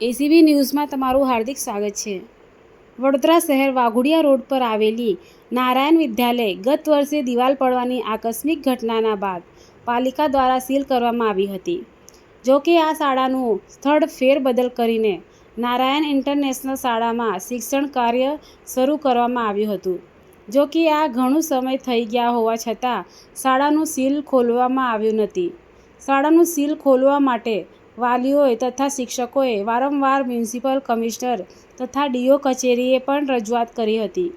ACB ન્યૂઝમાં તમારું હાર્દિક સ્વાગત છે. વડોદરા શહેર વાઘોડિયા રોડ પર આવેલી નારાયણ વિદ્યાલય ગત વર્ષે દિવાલ પડવાની આકસ્મિક ઘટનાના બાદ પાલિકા દ્વારા સીલ કરવામાં આવી હતી. જો કે આ શાળાનું સ્થળ ફેરબદલ કરીને નારાયણ ઇન્ટરનેશનલ શાળામાં શિક્ષણ કાર્ય શરૂ કરવામાં આવ્યું હતું. જો કે આ ઘણું સમય થઈ ગયા હોવા છતાં શાળાનું સીલ ખોલવામાં આવ્યું નથી. શાળાનું સીલ ખોલવા માટે વાલીઓએ તથા શિક્ષકોએ વારંવાર મ્યુનિસિપલ કમિશનર તથા ડીઓ કચેરીએ પણ રજૂઆત કરી હતી.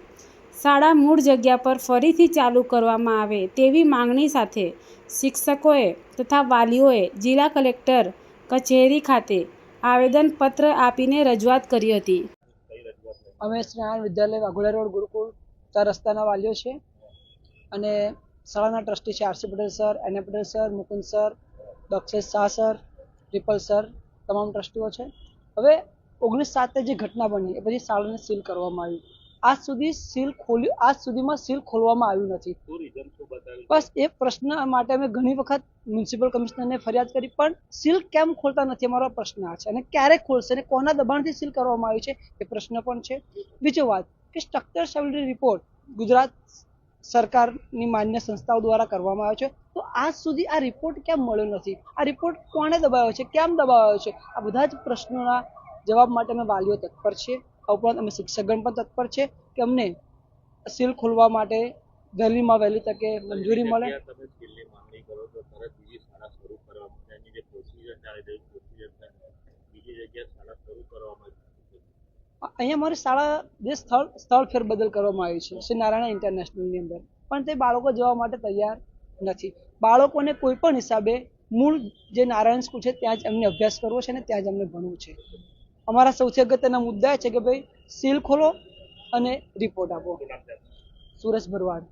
શાળા મૂળ જગ્યા પર ફરીથી ચાલુ કરવામાં આવે તેવી માંગણી સાથે શિક્ષકોએ તથા વાલીઓએ જિલ્લા કલેક્ટર કચેરી ખાતે આવેદનપત્ર આપીને રજૂઆત કરી હતી. અમે સ્નાન વિદ્યાલય વાઘોડા રોડ ગુરુકુળ ચાર રસ્તાના વાલીઓ છે અને શાળાના ટ્રસ્ટી છે R C Patel sir, N Patel sir, Mukund sir, Dakshesh Shah sir triple sir તમામ ટ્રસ્ટીઓ છે. હવે ઓગણીસ સાતે જે ઘટના બની એ પછી શાળાને સીલ કરવામાં આવી. આજ સુધી સીલ ખોલ્યું આજ સુધીમાં સીલ ખોલવામાં આવ્યું નથી. બસ એ પ્રશ્ન માટે અમે ઘણી વખત મ્યુનિસિપલ કમિશનરને ફરિયાદ કરી પણ સીલ કેમ ખોલતા નથી અમારો પ્રશ્ન આ છે. અને ક્યારે ખોલશે અને કોના દબાણથી સીલ કરવામાં આવ્યું છે એ પ્રશ્ન પણ છે. બીજો વાત કે સ્ટ્રક્ચર સ્ટેબિલિટી રિપોર્ટ ગુજરાત સરકારની માન્ય સંસ્થાઓ દ્વારા કરવામાં આવ્યો છે. તો આજ સુધી આ રિપોર્ટ કેમ મળ્યો નથી? આ રિપોર્ટ કોણે દબાવ્યો છે? કેમ દબાવ્યો છે? આ બધા જ પ્રશ્નોના જવાબ માટે અમે વાલીઓ તત્પર છીએ. આ ઉપરાંત અમે શિક્ષકગણ પણ તત્પર છે કે અમને સીલ ખોલવા માટે વહેલીમાં વહેલી તકે મંજૂરી મળે. તમે માંગણી કરો તો તરત બીજી શાળા શરૂ કરવા માટે જે પ્રોસિજર ચાલે છે પ્રોસિજર બીજી જગ્યાએ શાળા શરૂ કરવામાં અહીંયા અમારી શાળા જે સ્થળ સ્થળ ફેરબદલ કરવામાં આવ્યું છે શ્રી નારાયણ ઇન્ટરનેશનલની અંદર. પણ તે બાળકો જવા માટે તૈયાર નથી. બાળકોને કોઈ પણ હિસાબે મૂળ જે નારાયણ સ્કૂલ છે ત્યાં જ એમને અભ્યાસ કરવો છે અને ત્યાં જ એમને ભણવું છે. અમારા સૌથી અગત્યના મુદ્દા એ છે કે ભાઈ સીલ ખોલો અને રિપોર્ટ આપો. સુરેશ ભરવાડ.